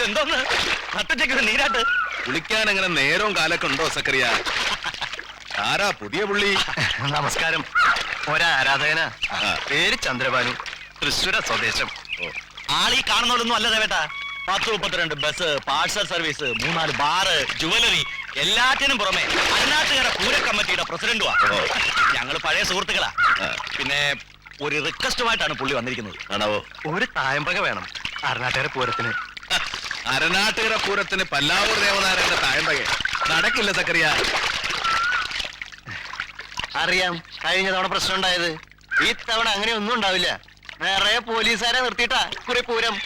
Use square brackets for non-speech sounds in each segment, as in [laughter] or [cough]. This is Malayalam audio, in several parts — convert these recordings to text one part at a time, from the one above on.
ഇതെന്തോന്ന്? നട്ടുച്ചയ്ക്ക് നീരാട്ട്. കുളിക്കാൻ അങ്ങനെ നേരവും കാലൊക്കെ ഉണ്ടോ സക്കറിയ? ആരാ പുതിയ പുള്ളി? നമസ്കാരം. ഒരാരാധകന. പേര് ചന്ദ്രബാനു തൃശ്ശൂര സ്വദേശം. ആളീ കാണുന്നോളൊന്നും അല്ല ദേവേട്ടാ. പത്ത് മുപ്പത്തിരണ്ട് ബസ് പാഴ്സൽ സർവീസ് മൂന്നാൽ ബാറ് ജുവലറി എല്ലാറ്റിനും പുറമെ അന്നാട്ടുകര പൂര കമ്മിറ്റിയുടെ പ്രസിഡന്റുമാ ഞങ്ങൾ പഴയ സുഹൃത്തുക്കളാ. പിന്നെ ഒരു റിക്വസ്റ്റുമായിട്ടാണ് പുള്ളി വന്നിരിക്കുന്നത്. ആണോ? ഒരു തായമ്പക വേണം. അരുണാട്ടുകര പൂരത്തിന്. അരനാട്ടുകര പൂരത്തിന് പല്ലാവൂർ ദേവനാരായണന്റെ താഴമ്പകെ നടക്കില്ല സക്കറിയ അറിയാം. കഴിഞ്ഞ തവണ പ്രശ്നം ഉണ്ടായത്. ഈ തവണ അങ്ങനെ ഒന്നും ഉണ്ടാവില്ല. നിറയെ പോലീസുകാരെ നിർത്തിയിട്ടാ കുറെ പൂരം.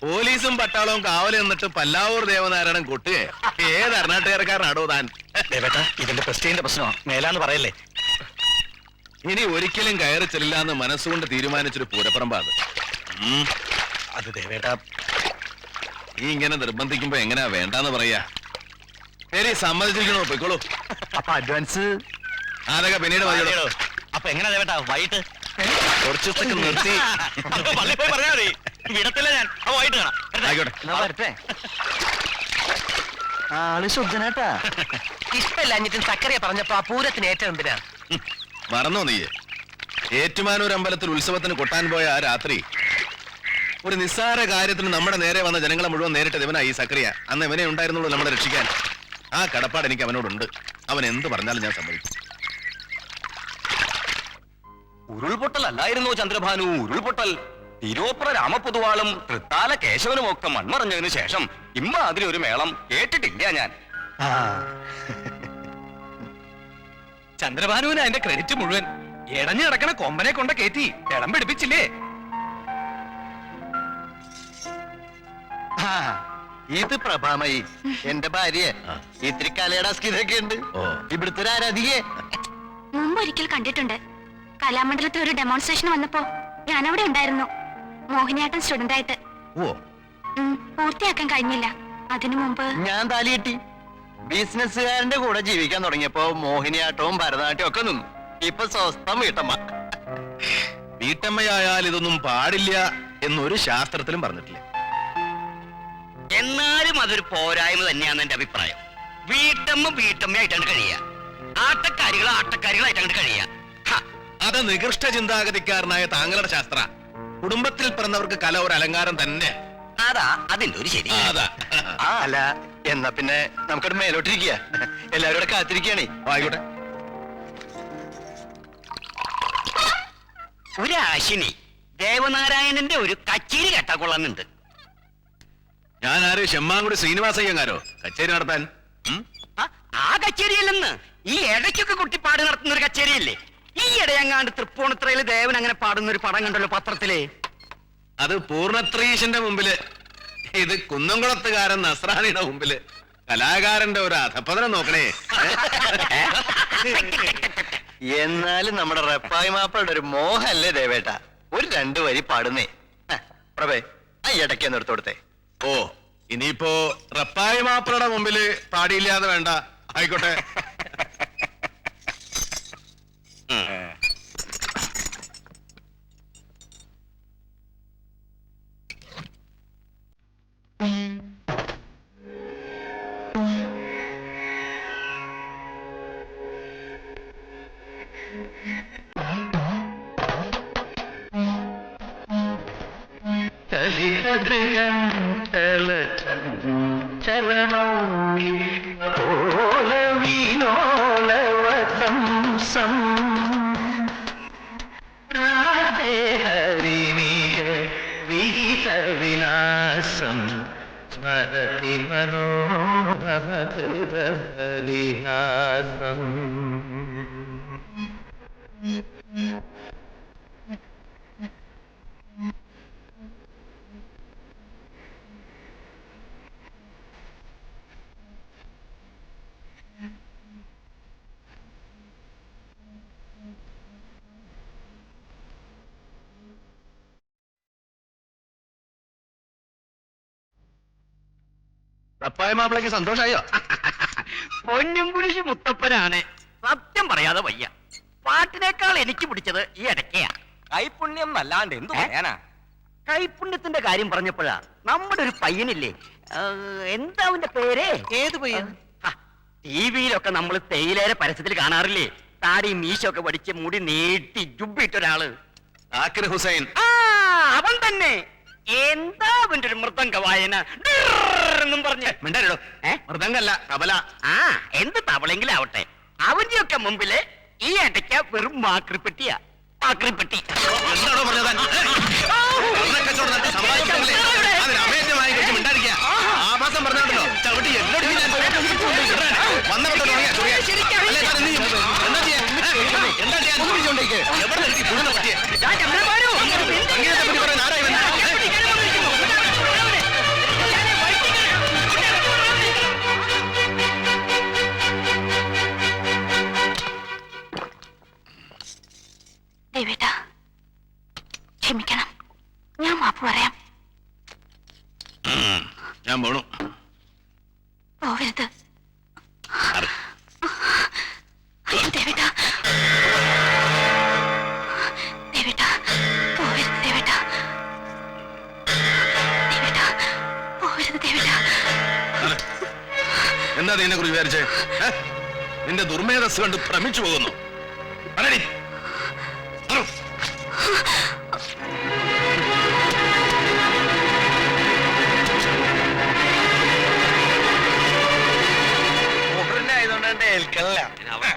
പോലീസും പട്ടാളവും കാവൽ നിന്നിട്ട് പല്ലാവൂർ ദേവനാരായണൻ കൊട്ടുക. ഏത് അരനാട്ടുകാരക്കാരനാടോ താൻ? ദേവേട്ട ഇതിന്റെ പ്രസ്റ്റീജിന്റെ പ്രശ്നമാണ്. മേലാന്ന് പറയല്ലേ. ഇനി ഒരിക്കലും കയറി ചെല്ലില്ല എന്ന് മനസ്സുകൊണ്ട് തീരുമാനിച്ചൊരു പൂരപ്പറമ്പാ അത്. ഉം. അത് ദേവേട്ട നീ ഇങ്ങനെ നിർബന്ധിക്കുമ്പോ എങ്ങനെയാ വേണ്ടെന്ന് പറയാ? ശരി സമ്മതിച്ചിരിക്കണോ? പൊയ്ക്കോളൂ. അപ്പൊ അഡ്വാൻസ് ആരൊക്കെ പിന്നീട് മതിയോ അപ്പൊ എങ്ങനെ വൈകിട്ട്? കുറച്ച് ദിവസത്തേക്ക് നിർത്തി. പള്ളി പോയി പറഞ്ഞാ മതി. വിടത്തില്ല ഞാൻ. അപ്പൊ വൈകിട്ട് കാണാം. ആയിക്കോട്ടെ. ആൾ ശുദ്ധനാട്ടാ. അഞ്ഞിട്ട് സക്കറിയ പറഞ്ഞപ്പോ ആ പൂരത്തിന് ഏറ്റവും എന്തിനാ. മറന്നോ നീയെ? ഏറ്റുമാനൂർ അമ്പലത്തിൽ ഉത്സവത്തിന് കൊട്ടാൻ പോയ ആ രാത്രി ഒരു നിസ്സാര കാര്യത്തിന് നമ്മുടെ നേരെ വന്ന ജനങ്ങളെ മുഴുവൻ നേരിട്ടത് ഇവനാ ഈ സക്രിയ. അന്ന് ഇവനെ ഉണ്ടായിരുന്നുള്ളൂ നമ്മളെ രക്ഷിക്കാൻ. ആ കടപ്പാട് എനിക്ക് അവനോടുണ്ട്. അവൻ എന്ത് പറഞ്ഞാലും ഞാൻ സമ്മതിക്കും. ഉരുൾപൊട്ടൽ അല്ലായിരുന്നു ചന്ദ്രഭാനു? ഉരുൾപൊട്ടൽ. തിരുവപ്പുറ രാമപൊതുവാളും തൃത്താല കേശവനും ഒക്കെ മൺമറഞ്ഞതിനു ശേഷം ഇമ്മ ഒരു മേളം കേട്ടിട്ടില്ല ഞാൻ. ചന്ദ്രഭാനുവിന് അതിന്റെ ക്രെഡിറ്റ് മുഴുവൻ. ഇടഞ്ഞു കൊമ്പനെ കൊണ്ട് കേറ്റി ഇടം പിടിപ്പിച്ചില്ലേ ആ, ഇത് പ്രഭാമയി എന്റെ ഭാര്യ. ഇത്തിരി കലയടാസ്കിതൊക്കെ ഉണ്ട്. ഓ. ഇവിടുത്തെ ഒരു ആരാധികയെ. മുമ്പ് ഒരിക്കൽ കണ്ടിട്ടുണ്ട്. കലാമണ്ഡലത്തിൽ ഒരു ഡെമോൺസ്ട്രേഷൻ വന്നപ്പോ ഞാൻ അവിടെ ഉണ്ടായിരുന്നു. മോഹിനിയാട്ടം സ്റ്റുഡന്റ് ആയിട്ട് ഓ. ഉം, പൂർത്തിയാക്കാൻ കഴിഞ്ഞില്ല. അതിനു മുമ്പ് ഞാൻ താലി കെട്ടി. ബിസിനസ്സുകാരന്റെ കൂടെ ജീവിക്കാൻ തുടങ്ങിയപ്പോ മോഹിനിയാട്ടവും ഭരതനാട്യവും ഒക്കെ നിന്നു. ഇപ്പൊ സ്വസ്ഥം വീട്ടമ്മ. വീട്ടമ്മയായാൽ ഇതൊന്നും പാടില്ല എന്നൊരു ശാസ്ത്രത്തിലും പറഞ്ഞിട്ടില്ല. അതൊരു പോരായ്മ തന്നെയാണ് എന്റെ അഭിപ്രായം. വീട്ടമ്മ വീട്ടമ്മയായിട്ടാണ് കഴിയുക ആട്ടക്കാരികൾ ആട്ടക്കാരികളായിട്ടാണ് കഴിയുക അത് നികൃഷ്ട ചിന്താഗതിക്കാരനായ താങ്കളുടെ ശാസ്ത്ര. കുടുംബത്തിൽ പിറന്നവർക്ക് കല ഒരു അലങ്കാരം തന്നെ. അതാ അതിന്റെ ഒരു ശരി. ആ, അതാ. ആ അല്ല എന്നാ പിന്നെ നമുക്കവിടെ മേലോട്ടിരിക്കുക എല്ലാവരും ഇവിടെ കാത്തിരിക്കുകയാണേ ആയിക്കോട്ടെ. ഒരു ആശിനി ദേവനാരായണന്റെ ഒരു കച്ചേരി കേട്ടാ കൊള്ളാന്നുണ്ട് ഞാൻ ആര് ഷെമ്മാങ്കുടി ശ്രീനിവാസയ്യങ്കാരോ? കച്ചേരി നടത്താൻ. ആ, കച്ചേരി കച്ചേരിയല്ലെന്ന്. ഈ ഇടയ്ക്കൊക്കെ കുട്ടിപ്പാട് നടത്തുന്ന ഒരു കച്ചേരിയല്ലേ? ഈ ഇടയങ്ങാണ്ട് തൃപ്പൂണിത്രയിൽ ദേവൻ അങ്ങനെ പാടുന്ന ഒരു പടം കണ്ടല്ലോ പത്രത്തിൽ. അത് പൂർണത്രീശന്റെ മുമ്പിൽ. ഇത് കുന്നംകുളത്തുകാരൻ നസ്രാണിയുടെ മുമ്പിൽ. കലാകാരന്റെ ഒരു അധപ്പതനം നോക്കണേ. [laughs] എന്നാലും നമ്മുടെ റെപ്പായി മാപ്പയുടെ ഒരു മോഹല്ലേ ദേവേട്ട. ഒരു രണ്ടു വരി പാടുന്നേ. പ്രഭേ ആ ഇടയ്ക്ക് കൊടുത്തേ. ഓ ഇനിയിപ്പോ റപ്പായി മാപ്പിളയുടെ മുമ്പിൽ പാടിയില്ലാതെ വേണ്ട. ആയിക്കോട്ടെ. വിനാശം സ്മരതി മനോഹരിഹാസം റപ്പായി മാപ്പിളക്ക് സന്തോഷായോ? പൊന്നും കുരിശ് മുത്തപ്പനാണ്. സത്യം പറയാതെ വയ്യ. പാട്ടിനേക്കാൾ എനിക്ക് പിടിച്ചത് ഈ ഇടയ്ക്കയാ കൈപുണ്യം അല്ലാണ്ട് എന്തു പറയാനാ? കൈപുണ്യത്തിന്റെ കാര്യം പറഞ്ഞപ്പോഴാ നമ്മുടെ ഒരു പയ്യനില്ലേ? ആ, എന്താ അവന്റെ പേര്? ഏത് പയ്യൻ? ടി വിയിലൊക്കെ നമ്മൾ തേയിലേരെ പരസ്യത്തിൽ കാണാറില്ലേ? താടി മീശൊക്കെ പഠിച്ച് മുടി നീട്ടി ജുബിട്ട ഒരാൾ ആക്കിർ ഹുസൈൻ. ആ അവൻ തന്നെ. എന്താ അവന്റെ ഒരു മൃദംഗ വായന എന്നും പറഞ്ഞ് മിണ്ടോ? മൃദംഗല്ല തബല. ആ എന്ത് തവളെങ്കിലും ആവട്ടെ. അവന്റെയൊക്കെ മുമ്പിൽ ഈ അടയ്ക്ക വെറും മാക്രിപ്പെട്ടിയാ. മാക്രിപ്പെട്ടി. എന്താണോ പറഞ്ഞത്? ആഭാസം പറഞ്ഞോണ്ടല്ലോ ചവിട്ടി എന്നോട് നീ ഞാൻ വന്ന കൊണ്ട് തുടങ്ങിയ ക്ഷമിക്കണം. ഞാൻ മാപ്പ് പറയാം. ഞാൻ പോണു പോവരുത്. അറി. അയ്യോ ദേവേട്ട ദേവേട്ട പോവരുത് ദേവേട്ട ദേവേട്ട പോവരുത് ദേവേട്ട അറി. എന്താ നീ എന്നെ കുറിച്ച് വിചാരിച്ചേ? നിന്റെ ദുർമേധസ് കണ്ട് ഭ്രമിച്ചു പോകുന്നു. പറയടി.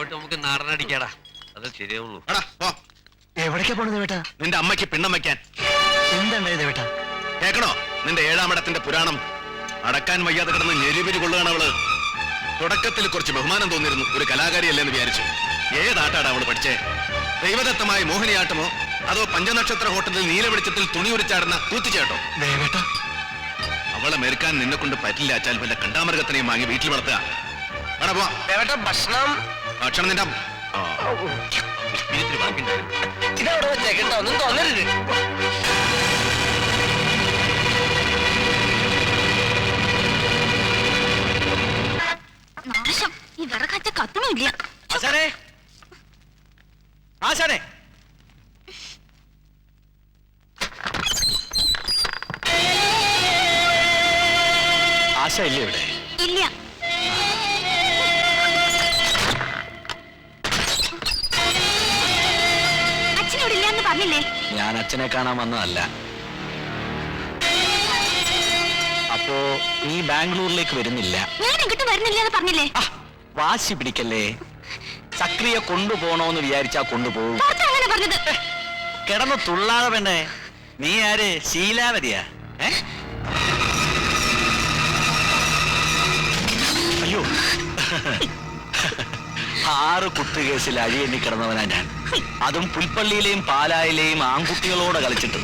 പോയിട്ട് നമുക്ക് നാടനടിക്കാടാ. അത് ശരിയാവുള്ളൂ. എടാ, പോ. എവിടേക്കാ പോണത് വേട്ടാ നിന്റെ അമ്മയ്ക്ക് പിണ്ണം വയ്ക്കാൻ എന്താണ്ടായി ദേവേട്ട കേക്കണോ? നിന്റെ ഏഴാമടത്തിന്റെ പുരാണം. അടക്കാൻ വയ്യാതെ കിടന്ന് ഞെരിപിരി കൊള്ളുകയാണ് അവൾ. തുടക്കത്തിൽ കുറച്ച് ബഹുമാനം തോന്നിയിരുന്നു. ഒരു കലാകാരിയല്ലെന്ന് വിചാരിച്ചു. ഏതാട്ടാണ് അവൾ പഠിച്ചേ? ദൈവദത്തമായ മോഹിനിയാട്ടമോ? അതോ പഞ്ചനക്ഷത്ര ഹോട്ടലിൽ നീല വെളിച്ചത്തിൽ തുണി ഉരിച്ചാടുന്ന കൂത്തിച്ചേട്ടോ ദേവേട്ട അവളെ മെരുക്കാൻ നിന്നെ കൊണ്ട് പറ്റില്ല അച്ചാൽ വല്ല കണ്ടാമൃഗത്തിനെയും വാങ്ങി വീട്ടിൽ വളർത്തുക. എടാ പോ. ദേവേട്ട ഭക്ഷണം ഭക്ഷണം നിന്റെ. ഇതവിടെ വെച്ചേക്കട്ടോ ഒന്നും തോന്നരുത്. നാശം ഈ വിറകച്ച കത്തുമില്ല ആശാനെ. ആശാനെ. ആശ ഇല്ലേ ഇവിടെ? ഇല്ല. പറഞ്ഞില്ലേ? ഞാൻ അച്ഛനെ കാണാൻ വന്നതല്ല. അപ്പോ നീ ബാംഗ്ലൂരിലേക്ക് വരുന്നില്ല. ഞാൻ ഇങ്ങോട്ട് വരുന്നില്ല എന്ന് പറഞ്ഞില്ലേ? ആ, വാശി പിടിക്കല്ലേ? സക്രിയ കൊണ്ടുപോണോന്ന് വിചാരിച്ചാ കൊണ്ടുപോകും. താത്ത അങ്ങനെ പറഞ്ഞത്. കിടന്ന് തുള്ളാതെ പിന്നെ നീ ആര്? ശീലാവതിയാ? ആറ് കുത്തുകേസിൽ അഴിയെണ്ണി കിടന്നവനാ ഞാൻ. അതും പുൽപ്പള്ളിയിലെയും പാലായിലെയും ആൺകുട്ടികളോട് കളിച്ചിട്ട്.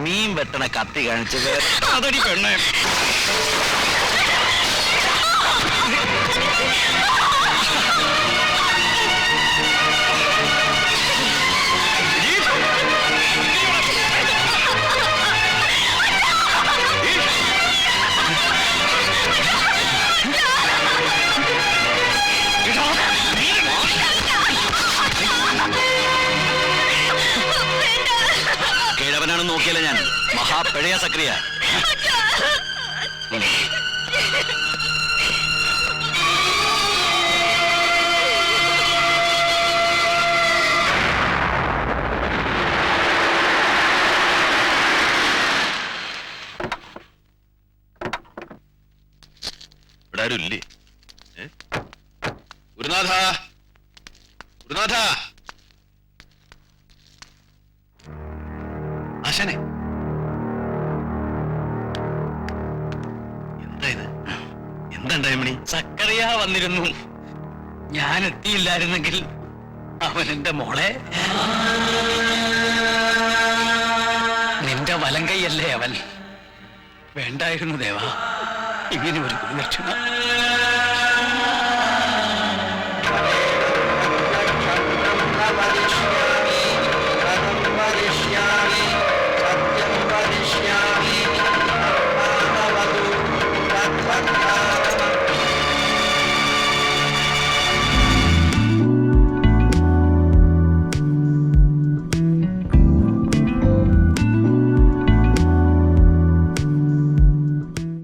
മീൻ വെട്ടണ കത്തി കാണിച്ചത്. അതടി പെണ്ണേ. നോക്കിയല്ല ഞാൻ മഹാപിഴയ സക്രിയ. ഇവിടെ ആരും ഇല്ലേ? ഗുരുനാഥ ഗുരുനാഥ. എന്താ മണി വന്നിരുന്നു. ഞാൻ എത്തിയില്ലായിരുന്നെങ്കിൽ അവൻ എന്റെ മോളെ. നിന്റെ വലങ്കയല്ലേ അവൻ. വേണ്ടായിരുന്നു ദേവ. ഇങ്ങനെ ഒരു ദക്ഷിണ